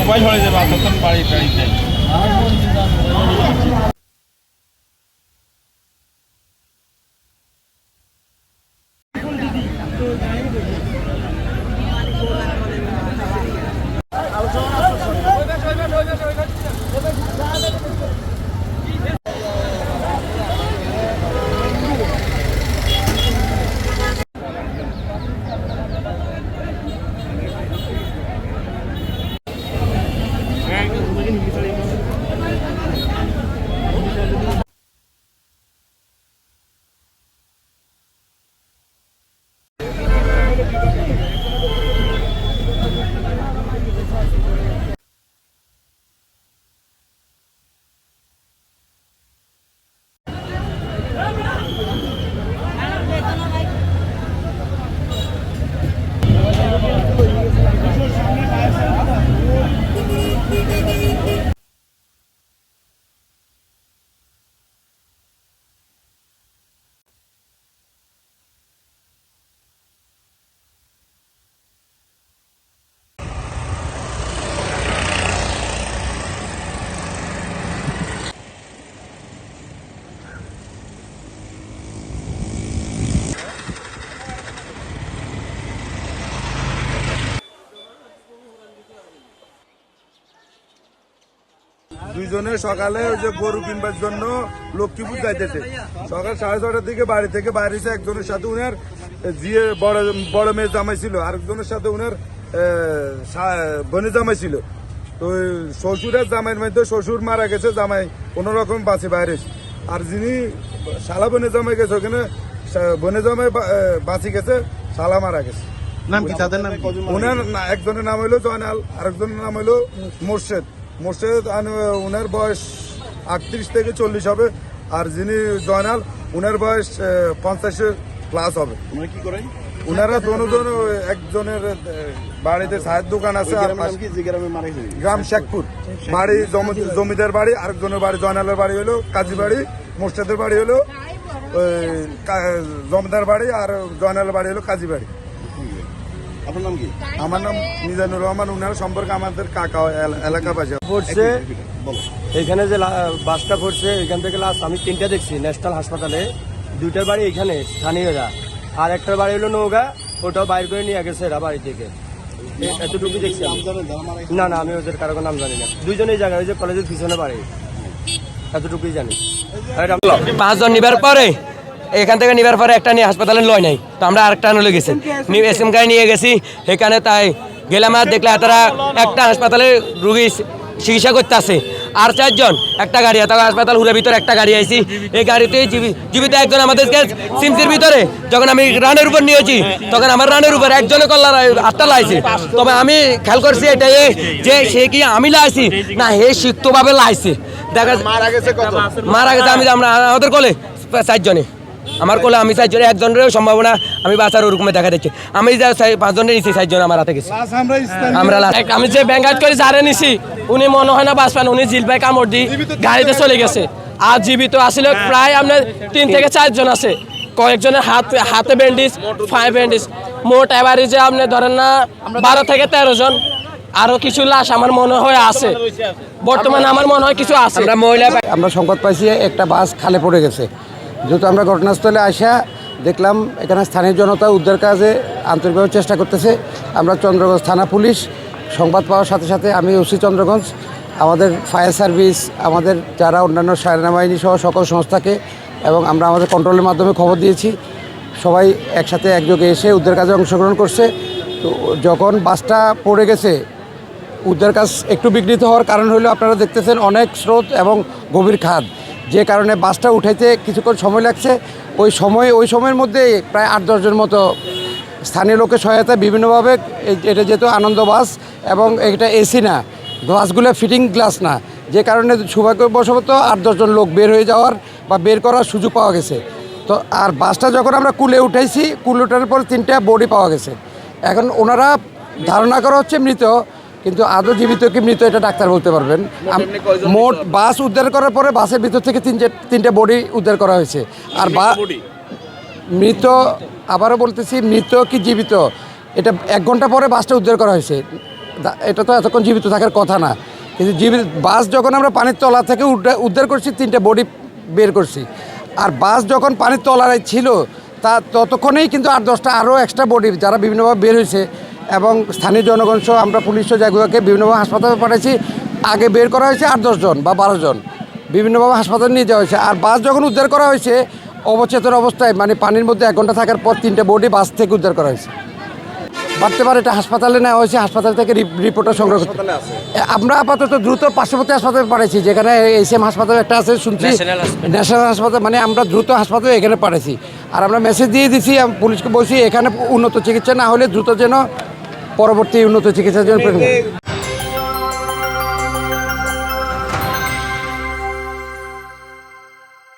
Mobile হয়ে যাবে তখন বাড়ি টাড়িতে দুইজনে সকালে ওই যে গরু কিনবার জন্য লক্ষ্মীপুর যাইতেছে। সকাল সাড়ে ছটার দিকে বাড়ি থেকে বাইরেছে একজনের সাথে উনার জিয়ে বড় বড় মেয়ে জামাই ছিল আরেকজনের সাথে উনার বনে জামাই ছিল। তো শ্বশুরের জামাইয়ের মধ্যে শ্বশুর মারা গেছে জামাই কোনো রকম বাঁচে বাইরে আর যিনি শালা বনে জামাই গেছে ওখানে বনে জামাই বাঁচি গেছে শালা মারা গেছে। নাম কি? তাদের নাম? ওনার একজনের নাম হইল জয়নাল আরেকজনের নাম হইল মোর্শেদ। মোর্শেদ ওনার বয়স আটত্রিশ থেকে চল্লিশ হবে আর যিনি জয়নাল ওনার বয়স পঞ্চাশের প্লাস হবে। কি করেন? ওনারা দোনোজন একজনের বাড়িতে চায়ের দোকান আছে গ্রাম শেখপুর। বাড়ি জমিদার বাড়ি আরেকজনের বাড়ি জয়নালের বাড়ি হলো কাজী বাড়ি মোর্শেদের বাড়ি হলো জমিদার বাড়ি আর জয়নালের বাড়ি হলো কাজী বাড়ি। আপনার নাম কি? আমার নাম মিজানুর রহমান উনার সম্পর্কে আমাদের কাকা এল- এলাকাবাসী। পড়ছে এখানে যে বাসটা পড়ছে এখান থেকে লাস্ট আমি তিনটা দেখছি ন্যাশনাল হাসপাতালে দুইটার বাড়ি এখানে স্থানীয়রা আর একটার বাড়ি হলো নৌকা ওটাও বাইর করে নিয়ে গেছে এরা বাড়ি থেকে। এতটুকু দেখছি না না আমি ওদের কারও নাম জানি না। দুইজনেই জায়গা ওই যে কলেজের পিছনে বাড়ি। এতটুকুই জানি। পাঁচজন নিবার পরে এখান থেকে নেবার পরে একটা নিয়ে হাসপাতালে লয় নাই। তো আমরা আরেকটা আনলে গেছি। এস এম নিয়ে গেছি। এখানে তাই গেলাম আর দেখলে তারা একটা হাসপাতালে রুগী চিকিৎসা করতে আছে আর চারজন একটা গাড়ি। তারপর হাসপাতাল হুরের ভিতরে একটা গাড়ি আইছি। এই গাড়িতে জীবি- জীবিত একজন আমাদেরকে সিমসির ভিতরে। যখন আমি রানের উপর নিয়েছি তখন আমার রানের উপর একজনে কল্লা আটটা লাইছে। তবে আমি খেয়াল করছি এটাই যে সে কি আমি লাইছি না হে সিক্তভাবে লাইছে। দেখা মারা গেছে মারা গেছে আমি আমরা আমাদের কলে চারজনে। আমার কোলে আমি চারজনে একজনের সম্ভাবনা আমি বাঁচার ওরকমে দেখা দিচ্ছি। আমি যা পাঁচজনের নিচ্ছি চারজন আমার হাতে গেছি। আমরা আমি যে ব্যাঙ্গাট করে যারে নিছি উনি মনে হয় না বাঁচবেন উনি জিলপাই কামড় দি গাড়িতে চলে গেছে। আর জীবিত আসলে প্রায় আপনার তিন থেকে চারজন আছে। কয়েকজনের হাত হাতে ব্যান্ডেজ ফাইভ ব্যান্ডেজ। মোট অ্যাভারেজে আপনি ধরেন না বারো থেকে তেরো জন। আরও কিছু লাশ আমার মনে হয় আছে। বর্তমানে আমার মনে হয় কিছু আছে। আমরা মহিলা আমরা সংবাদ পাইছি একটা বাস খালে পড়ে গেছে। যেহেতু আমরা ঘটনাস্থলে আসা দেখলাম, এখানে স্থানীয় জনতা উদ্ধার কাজে আন্তরিকভাবে চেষ্টা করতেছে। আমরা চন্দ্রগঞ্জ থানা পুলিশ, সংবাদ পাওয়ার সাথে সাথে আমি ওসি চন্দ্রগঞ্জ, আমাদের ফায়ার সার্ভিস, আমাদের যারা অন্যান্য সেনাবাহিনী সহ সকল সংস্থাকে এবং আমরা আমাদের কন্ট্রোলের মাধ্যমে খবর দিয়েছি, সবাই একসাথে একযোগে এসে উদ্ধার কাজে অংশগ্রহণ করছে। তো যখন বাসটা পড়ে গেছে, উদ্ধার কাজ একটু বিঘ্নিত হওয়ার কারণ হলো আপনারা দেখতেছেন অনেক স্রোত এবং গভীর খাদ। যে কারণে বাসটা উঠাইতে কিছুক্ষণ সময় লাগছে। ওই সময় ওই সময়ের মধ্যে প্রায় আট দশজন মতো স্থানীয় লোকের সহায়তায় বিভিন্নভাবে এটা যেহেতু আনন্দ বাস এবং এটা এসি না, গ্লাসগুলো ফিটিং গ্লাস না, যে কারণে সৌভাগ্যবশত আট দশজন লোক বের হয়ে যাওয়ার বা বের করার সুযোগ পাওয়া গেছে। তো আর বাসটা যখন আমরা কুলে উঠাইছি, কুলে ওঠার পর তিনটা বডি পাওয়া গেছে। এখন ওনারা ধারণা করা হচ্ছে মৃত কিন্তু আদৌ জীবিত কি মৃত এটা ডাক্তার বলতে পারবেন। মোট বাস উদ্ধার করার পরে বাসের ভিতর থেকে তিনটে তিনটে বডি উদ্ধার করা হয়েছে। আর বা মৃত আবারও বলতেছি মৃত কি জীবিত? এটা এক ঘণ্টা পরে বাসটা উদ্ধার করা হয়েছে। এটা তো এতক্ষণ জীবিত থাকার কথা না। কিন্তু জীবিত বাস যখন আমরা পানির তলা থেকে উদ্ধার- উদ্ধার করছি তিনটে বডি বের করছি। আর বাস যখন পানির তলায় ছিল তা ততক্ষণেই কিন্তু আট দশটা আরও এক্সট্রা বডি যারা বিভিন্নভাবে বের হয়েছে এবং স্থানীয় জনগণ সহ আমরা পুলিশ জায়গাকে বিভিন্নভাবে হাসপাতালে পাঠাইছি। আগে বের করা হয়েছে আট দশজন বা বারো জন। বিভিন্নভাবে হাসপাতালে নিয়ে যাওয়া হয়েছে। আর বাস যখন উদ্ধার করা হয়েছে অবচেতন অবস্থায় মানে পানির মধ্যে এক ঘণ্টা থাকার পর তিনটে বডি বাস থেকে উদ্ধার করা হয়েছে। বাড়তে পারে এটা হাসপাতালে নেওয়া হয়েছে হাসপাতাল থেকে রিপোর্টটা সংগ্রহ করতে আমরা আপাতত দ্রুত পার্শ্ববর্তী হাসপাতালে পাঠাইছি যেখানে এস এম হাসপাতাল একটা আছে শুনছি ন্যাশনাল হাসপাতাল মানে আমরা দ্রুত হাসপাতালে এখানে পাঠাইছি। আর আমরা মেসেজ দিয়ে দিছি পুলিশকে বলছি এখানে উন্নত চিকিৎসা না হলে দ্রুত যেন পরবর্তী উন্নত চিকিৎসার জন্য।